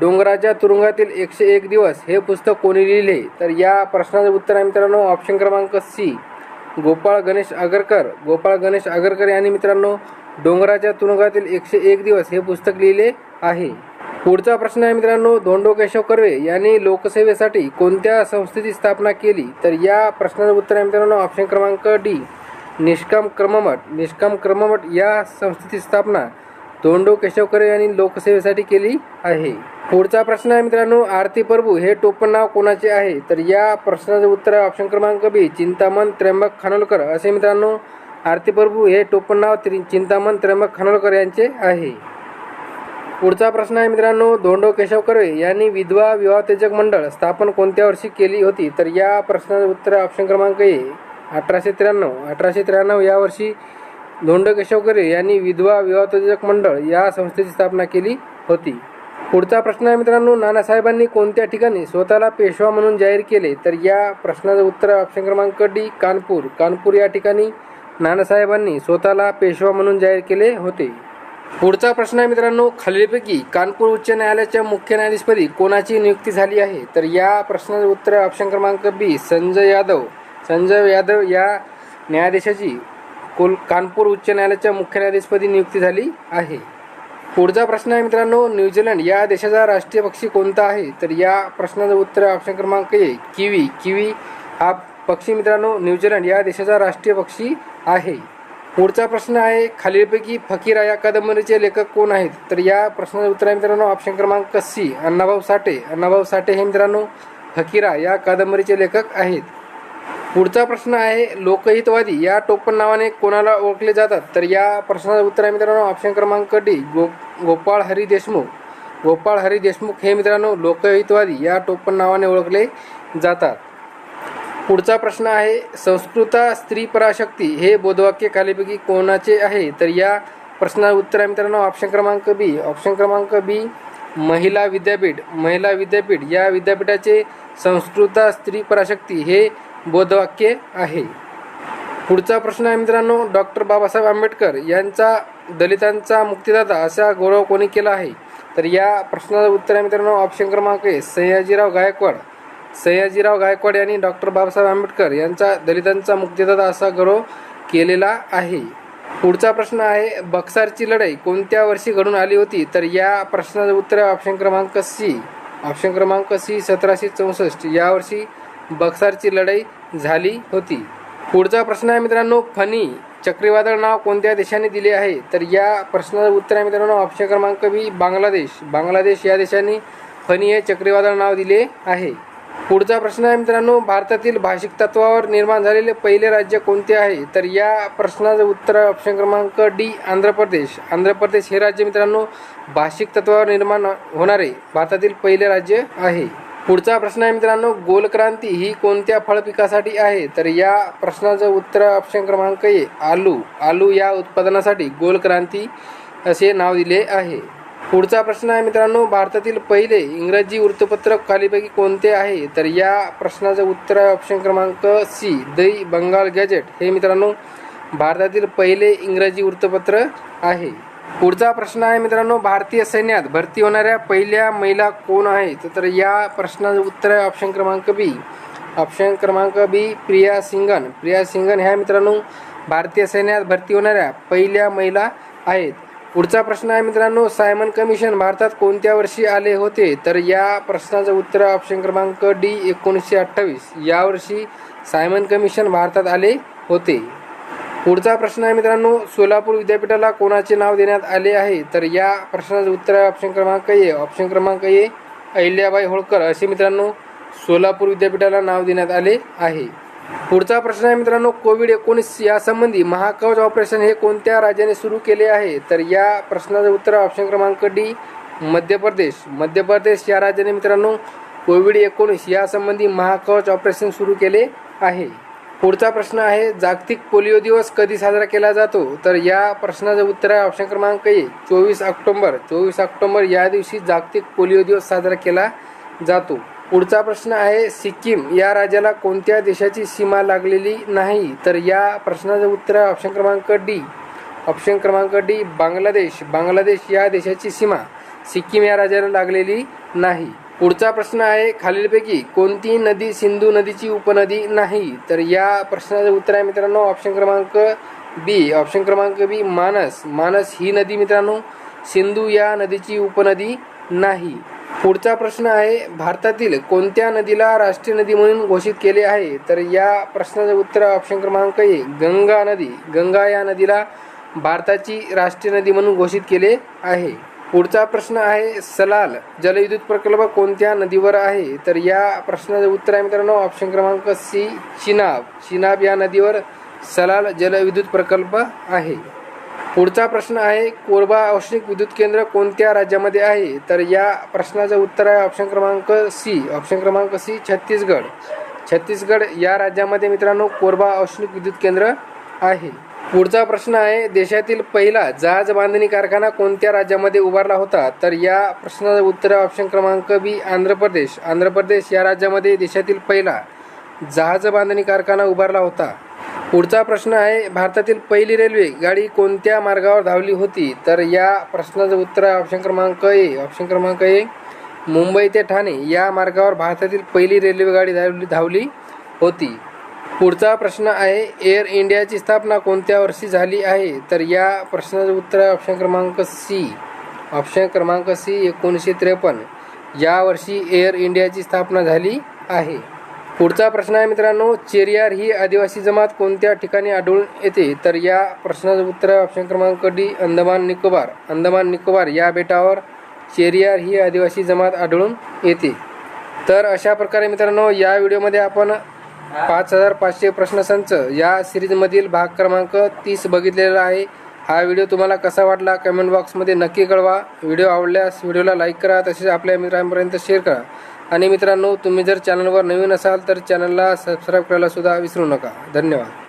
डोंगराच्या तुरुंगातील एकशे एक दिवस हे पुस्तक कोणी लिहिले? तर या प्रश्नाचं उत्तर आहे मित्रांनो ऑप्शन क्रमांक सी गोपाळ गणेश आगरकर. गोपाळ गणेश आगरकर यांनी मित्रांनो डोंगराच्या तुरुंगातील एकशे एक दिवस हे पुस्तक लिहिले आहे. पुढचा प्रश्न आहे मित्रांनो धोंडो केशव कर्वे यांनी लोकसेवेसाठी कोणत्या संस्थेची स्थापना केली? तर या प्रश्नाचं उत्तर आहे मित्रांनो ऑप्शन क्रमांक डी निष्काम क्रममठ. निष्काम क्रममठ या संस्थेची स्थापना धोंडो केशव कर्वे यांनी लोकसेवेसाठी केली आहे. पुढचा प्रश्न आहे मित्रांनो आरती प्रभू हे टोपण नाव कोणाचे आहे? तर या प्रश्नाचं उत्तर आहे ऑप्शन क्रमांक बी चिंतामण त्र्यंबक खानोलकर. असे मित्रांनो आरती प्रभू हे टोपण नाव त्रि- चिंतामण त्र्यंबक खानोलकर यांचे आहे. पुढचा प्रश्न आहे मित्रांनो धोंडो केशव कर्वे यांनी विधवा विवाहोत्तेजक मंडळ स्थापन कोणत्या वर्षी केली होती? तर या प्रश्नाचं उत्तर ऑप्शन क्रमांक ए अठराशे त्र्याण्णव. अठराशे त्र्याण्णव या वर्षी धोंडो केशव कर्वे यांनी विधवा विवाहोत्तेजक मंडळ या संस्थेची स्थापना केली होती. पुढचा प्रश्न आहे मित्रांनो नानासाहेबांनी कोणत्या ठिकाणी स्वतःला पेशवा म्हणून जाहीर केले? तर या प्रश्नाचं उत्तर ऑप्शन क्रमांक डी कानपूर. कानपूर या ठिकाणी नानासाहेबांनी स्वतःला पेशवा म्हणून जाहीर केले होते. पुढचा प्रश्न आहे मित्रांनो खालीलपैकी कानपूर उच्च न्यायालयाच्या मुख्य न्यायाधीशपदी कोणाची नियुक्ती झाली आहे? तर या प्रश्नाचं उत्तर ऑप्शन क्रमांक बी संजय यादव. संजय यादव या न्यायाधीशाची कोल कानपूर उच्च न्यायालयाच्या मुख्य न्यायाधीशपदी नियुक्ती झाली आहे. पुढचा प्रश्न आहे मित्रांनो न्यूझीलंड या देशाचा राष्ट्रीय पक्षी कोणता आहे? तर या प्रश्नाचं उत्तर ऑप्शन क्रमांक ए किवी. किवी हा पक्षी मित्रांनो न्यूझीलंड या देशाचा राष्ट्रीय पक्षी आहे. पुढचा प्रश्न आहे खालीलपैकी फकीरा या कादंबरीचे लेखक कोण आहेत? तर या प्रश्नाचं उत्तर आहे मित्रांनो ऑप्शन क्रमांक सी अण्णाभाऊ साठे. अण्णाभाऊ साठे हे मित्रांनो फकीरा या कादंबरीचे लेखक आहेत. पुढचा प्रश्न आहे लोकहितवादी. या टोपण नावाने कोणाला ओळखले जातात? तर या प्रश्नाचं उत्तर आहे मित्रांनो ऑप्शन क्रमांक डी गो गोपाळ हरी देशमुख. गोपाळ हरी देशमुख हे मित्रांनो लोकहितवादी. या टोपण नावाने ओळखले जातात. पुढचा प्रश्न आहे संस्कृता स्त्री पराशक्ती हे बोधवाक्य खालीपैकी कोणाचे आहे? तर या प्रश्नाचं उत्तर आहे मित्रांनो ऑप्शन क्रमांक बी. ऑप्शन क्रमांक बी महिला विद्यापीठ. महिला विद्यापीठ. या विद्यापीठाचे संस्कृता स्त्री पराशक्ती हे बोधवाक्य आहे. पुढचा प्रश्न आहे मित्रांनो डॉक्टर बाबासाहेब आंबेडकर यांचा दलितांचा मुक्तिदाता असा गौरव कोणी केला आहे? तर या प्रश्नाचं उत्तर आहे मित्रांनो ऑप्शन क्रमांक ए सयाजीराव गायकवाड. सयाजीराव गायकवाड यांनी डॉक्टर बाबासाहेब आंबेडकर यांचा दलितांचा मुक्तिदाता असा गौरव केलेला आहे. पुढचा प्रश्न आहे बक्सारची लढाई कोणत्या वर्षी घडून आली होती? तर या प्रश्नाचं उत्तर आहे ऑप्शन क्रमांक सी. ऑप्शन क्रमांक सी सतराशे चौसष्ट. यावर्षी बक्सारची लढाई झाली होती. पुढचा प्रश्न आहे मित्रांनो फनी चक्रीवादळ नाव कोणत्या देशाने दिले आहे? तर या प्रश्नाचं उत्तर आहे मित्रांनो ऑप्शन क्रमांक बी बांगलादेश. बांगलादेश या देशाने फनी हे चक्रीवादळ नाव दिले आहे. पुढचा प्रश्न आहे मित्रांनो भारतातील भाषिक तत्वावर निर्माण झालेले पहिले राज्य कोणते आहे? तर या प्रश्नाचं उत्तर आहे ऑप्शन क्रमांक डी आंध्र प्रदेश. आंध्र प्रदेश हे राज्य मित्रांनो भाषिक तत्वावर निर्माण होणारे भारतातील पहिले राज्य आहे. पुढचा प्रश्न आहे मित्रांनो गोलक्रांती ही कोणत्या फळ पिकासाठी आहे? तर या प्रश्नाचं उत्तर ऑप्शन क्रमांक ए आलू. आलू या उत्पादनासाठी गोलक्रांती असे नाव दिले आहे. पुढचा प्रश्न आहे मित्रांनो भारतातील पहिले इंग्रजी वृत्तपत्र खालीपैकी कोणते आहे? तर या प्रश्नाचं उत्तर आहे ऑप्शन क्रमांक सी द बंगाल गॅजेट हे मित्रांनो भारतातील पहिले इंग्रजी वृत्तपत्र आहे. पुढचा प्रश्न आहे मित्रांनो भारतीय सैन्यात भरती होणाऱ्या पहिल्या महिला कोण आहेत? तर या प्रश्नाचं उत्तर आहे ऑप्शन क्रमांक बी ऑप्शन क्रमांक बी प्रिया सिंगन प्रिया सिंगन ह्या मित्रांनो भारतीय सैन्यात भरती होणाऱ्या पहिल्या महिला आहेत. पुढचा प्रश्न आहे मित्रांनो सायमन कमिशन भारतात कोणत्या वर्षी आले होते? तर या प्रश्नाचं उत्तर आहे ऑप्शन क्रमांक डी एकोणीसशे अठ्ठावीस. यावर्षी सायमन कमिशन भारतात आले होते. पुढचा प्रश्न आहे मित्रांनो सोलापूर विद्यापीठाला कोणाचे नाव देण्यात आले आहे? तर या प्रश्नाचं उत्तर आहे ऑप्शन क्रमांक ए. ऑप्शन क्रमांक ए अहिल्याबाई होळकर. असे मित्रांनो सोलापूर विद्यापीठाला नाव देण्यात आले आहे. पुढचा प्रश्न आहे मित्रांनो कोविड एकोणीस यासंबंधी महाकवच ऑपरेशन हे कोणत्या राज्याने सुरू केले आहे? तर या प्रश्नाचं उत्तर ऑप्शन क्रमांक डी मध्य प्रदेश. मध्य प्रदेश या राज्याने मित्रांनो कोविड एकोणीस यासंबंधी महाकवच ऑपरेशन सुरू केले आहे. पुढचा प्रश्न आहे जागतिक पोलिओ दिवस कधी साजरा केला जातो? तर या प्रश्नाचं उत्तर आहे ऑप्शन क्रमांक ए चोवीस ऑक्टोंबर. चोवीस ऑक्टोंबर या दिवशी जागतिक पोलिओ दिवस साजरा केला जातो. पुढचा प्रश्न आहे सिक्कीम या राज्याला कोणत्या देशाची सीमा लागलेली नाही? तर या प्रश्नाचं उत्तर आहे ऑप्शन क्रमांक डी. ऑप्शन क्रमांक डी बांगलादेश. बांगलादेश या देशाची सीमा सिक्कीम या राज्याला लागलेली नाही. पुढचा प्रश्न आहे खालीलपैकी कोणती नदी सिंधू नदीची उपनदी नाही? तर या प्रश्नाचं उत्तर आहे मित्रांनो ऑप्शन क्रमांक बी ऑप्शन क्रमांक बी मानस. मानस ही नदी मित्रांनो सिंधू या नदीची उपनदी नाही. पुढचा प्रश्न आहे भारतातील कोणत्या नदीला राष्ट्रीय नदी म्हणून घोषित केले आहे? तर या प्रश्नाचं उत्तर ऑप्शन क्रमांक ए गंगा नदी. गंगा या नदीला भारताची राष्ट्रीय नदी म्हणून घोषित केले आहे. पुढचा प्रश्न आहे सलाल. जलविद्युत प्रकल्प कोणत्या नदीवर आहे? तर या प्रश्नाचं उत्तर आहे मित्रांनो ऑप्शन क्रमांक सी चिनाब. चिनाब या नदीवर सलाल जलविद्युत प्रकल्प आहे. पुढचा प्रश्न आहे कोरबा औष्णिक विद्युत केंद्र कोणत्या राज्यामध्ये आहे? तर या प्रश्नाचं उत्तर आहे ऑप्शन क्रमांक सी ऑप्शन क्रमांक सी छत्तीसगड. छत्तीसगड या राज्यामध्ये मित्रांनो कोरबा औष्णिक विद्युत केंद्र आहे. पुढचा प्रश्न आहे देशातील पहिला जहाज बांधणी कारखाना कोणत्या राज्यामध्ये उभारला होता? तर या प्रश्नाचं उत्तर ऑप्शन क्रमांक बी आंध्र प्रदेश. आंध्र प्रदेश या राज्यामध्ये देशातील पहिला जहाज बांधणी कारखाना उभारला होता. पुढचा प्रश्न आहे भारतातील पहिली रेल्वे गाडी कोणत्या मार्गावर धावली होती? तर या प्रश्नाचं उत्तर आहे ऑप्शन क्रमांक ए ऑप्शन क्रमांक ए मुंबई ते ठाणे या मार्गावर भारतातील पहिली रेल्वे गाडी धावली धावली होती. पुढचा प्रश्न आहे एअर इंडियाची स्थापना कोणत्या वर्षी झाली आहे? तर या प्रश्नाचं उत्तर आहे ऑप्शन क्रमांक सी. ऑप्शन क्रमांक सी एकोणीसशे त्रेपन्न. या वर्षी एअर इंडियाची स्थापना झाली आहे. पुढचा प्रश्न आहे मित्रांनो चेरियार ही आदिवासी जमात कोणत्या ठिकाणी आढळून येते? तर या प्रश्नाचं उत्तर आहे ऑप्शन क्रमांक डी अंदमान निकोबार. अंदमान निकोबार या बेटावर चेरियार ही आदिवासी जमात आढळून येते. तर अशा प्रकारे मित्रांनो या व्हिडिओमध्ये आपण पाच हजार पाचशे प्रश्नसंच या सिरीजमधील भाग क्रमांक तीस बघितलेला आहे. हा व्हिडिओ तुम्हाला कसा वाटला कमेंट बॉक्समध्ये नक्की कळवा. व्हिडिओ आवडल्यास व्हिडिओला लाईक करा तसेच आपल्या मित्रांपर्यंत शेअर करा. आणि मित्रांनो तुम्ही जर चॅनलवर नवीन असाल तर चॅनलला सबस्क्राईब करायला सुद्धा विसरू नका. धन्यवाद.